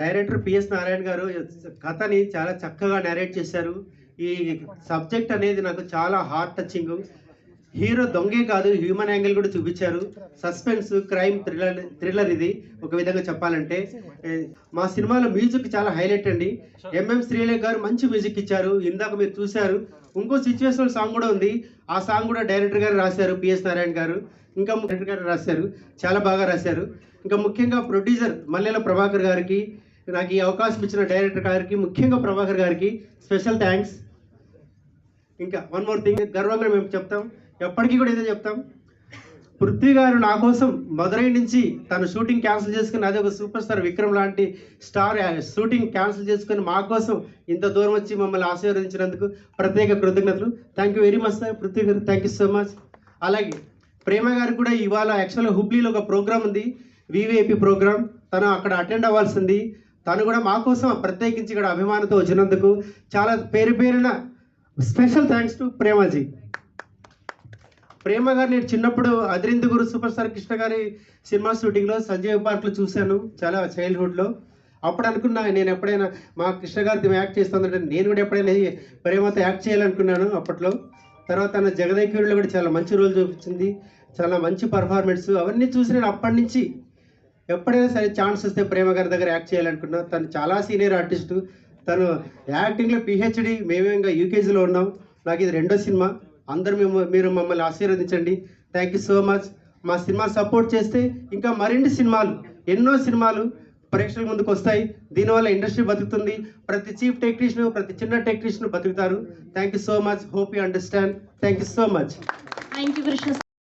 Director PS Narayana గారు కథని చాలా చక్కగా నరేట్ చేశారు. ఈ సబ్జెక్ట్ అనేది నాకు చాలా హార్ట్ టచింగ్ హీరో దొంగే కాదు హ్యూమన్ యాంగిల్ కూడా చూపించారు. సస్పెన్స్ క్రైమ్ థ్రిల్లర్ థ్రిల్లర్ ఇది. ఒక విధంగా చెప్పాలంటే మా సినిమాలో మ్యూజిక్ చాలా హైలైట్ అండి. ఎంఎం శ్రీలేఖ గారు మంచి మ్యూజిక్ ఇచ్చారు. ఇందాక మీరు చూశారు. ఇంకో సిచ్యువేషనల్ సాంగ్ కూడా ఉంది. ఆ సాంగ్ కూడా డైరెక్టర్ గారు రాశారు పిఎస్ నారాయణ గారు. ఇంకా డైరెక్టర్ గారు రాశారు. చాలా బాగా రాశారు. ఇంకా ముఖ్యంగా ప్రొడ్యూసర్ మల్లెల ప్రభాకర్ గారికి నాకు ఈ అవకాశం ఇచ్చిన డైరెక్టర్ గారికి ముఖ్యంగా ప్రభాకర్ గారికి స్పెషల్ థ్యాంక్స్ ఇంకా వన్ మోర్ థింగ్ గర్వంగా మేము చెప్తాం. ఎప్పటికీ కూడా ఇదే చెప్తాం. పృథ్వీ గారు నా కోసం మదురై నుంచి తను షూటింగ్ క్యాన్సిల్ చేసుకుని అదే ఒక సూపర్ స్టార్ విక్రమ్ లాంటి స్టార్ షూటింగ్ క్యాన్సిల్ చేసుకుని మా కోసం ఇంత దూరం వచ్చి మమ్మల్ని ఆశీర్వదించినందుకు ప్రత్యేక కృతజ్ఞతలు. Thank you very much sir Prithvi గారు థ్యాంక్ యూ సో మచ్ అలాగే ప్రేమ గారికి కూడా ఇవాళ యాక్చువల్గా హుబ్లీలో ఒక ప్రోగ్రామ్ ఉంది వివిఐపి ప్రోగ్రామ్. తను అక్కడ అటెండ్ అవ్వాల్సింది. తను కూడా మా కోసం ప్రత్యేకించి ఇక్కడ అభిమానంతో వచ్చినందుకు చాలా పేరు పేరున special thanks to Premaji. Prema గారు నేను చిన్నప్పుడు అదిరింది గురు సూపర్ స్టార్ కృష్ణ గారి సినిమా షూటింగ్లో సంజయ్ పార్క్లో చూశాను చాలా చైల్డ్హుడ్లో అప్పుడు అనుకున్నా నేను ఎప్పుడైనా మా కృష్ణ గారితో యాక్ట్ చేస్తుందంటే నేను కూడా ఎప్పుడైనా ప్రేమతో యాక్ట్ చేయాలనుకున్నాను అప్పట్లో. తర్వాత తన జగదేక్యూరిలో కూడా చాలా మంచి రోల్ చూపించింది చాలా మంచి పర్ఫార్మెన్స్ అవన్నీ చూసి నేను అప్పటి నుంచి ఎప్పుడైనా సరే ఛాన్స్ వస్తే ప్రేమ గారి దగ్గర యాక్ట్ చేయాలనుకున్నా. తను చాలా సీనియర్ ఆర్టిస్టు తను యాక్టింగ్లో పిహెచ్డి మేమే ఇంకా యూకేజీలో ఉన్నాం. నాకు ఇది రెండో సినిమా. అందరు మేము మీరు మమ్మల్ని ఆశీర్వదించండి. థ్యాంక్ యూ సో మచ్ మా సినిమా సపోర్ట్ చేస్తే ఇంకా మరిన్ని సినిమాలు ఎన్నో సినిమాలు ప్రేక్షకుల ముందుకు వస్తాయి. దీనివల్ల ఇండస్ట్రీ బతుకుతుంది. ప్రతి చీఫ్ టెక్నీషియన్ ప్రతి చిన్న టెక్నీషియన్ బతుకుతారు. Thank you so much hope you understand thank you so much thank you Krishna